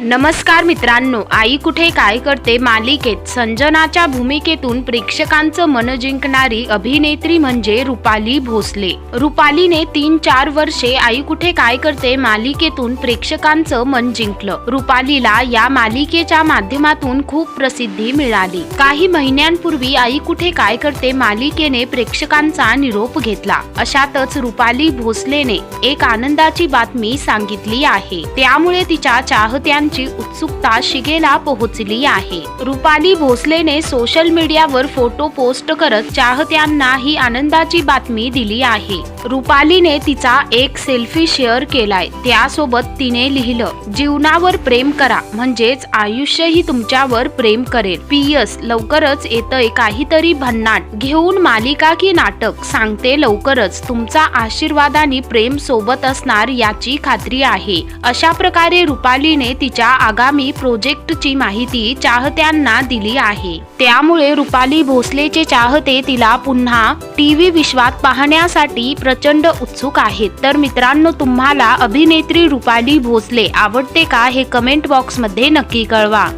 नमस्कार मित्रांनो आई कुठे काय करते मालिकेत? संजनाच्या भूमिकेतून प्रेक्षकांचं मन जिंकणारी अभिनेत्री म्हणजे रुपाली भोसले. रुपालीने तीन चार वर्षे आई कुठे काय करते मालिकेतून प्रेक्षकांचं मन जिंकलं. रुपालीला या मालिकेच्या माध्यमातून खूप प्रसिद्धी मिळाली. काही महिन्यांपूर्वी आई कुठे काय करते मालिकेने प्रेक्षकांचा निरोप घेतला. अशातच रुपाली भोसलेने एक आनंदाची बातमी सांगितली आहे. त्यामुळे तिच्या चाहत्यांची उत्सुकता शिगेला पोहोचली आहे. रुपाली भोसलेने सोशल मीडियावर फोटो पोस्ट करत चाहत्यांना ही आनंदाची बातमी दिली आहे. रुपालीने तिचा एक सेल्फी शेअर केलाय. त्यासोबत तिने लिहिलं जीवनावर प्रेम करा म्हणजेच आयुष्यही तुमच्यावर प्रेम करेल. पीएस लवकरच येतंय काहीतरी भन्नाट. घेऊन मालिका की नाटक? सांगते लवकरच. तुमचा आशीर्वादाने प्रेम सोबत असणार याची खात्री आहे. अशा प्रकारे रुपालीने तिच्या आगामी प्रोजेक्टची माहिती चाहत्यांना दिली आहे. त्यामुळे रुपाली भोसलेचे चाहते तिला पुन्हा टी व्ही विश्वात पाहण्यासाठी प्रचंड उत्सुक आहेत. तर मित्रांनो तुम्हाला अभिनेत्री रुपाली भोसले आवडते का हे कमेंट बॉक्समध्ये नक्की कळवा.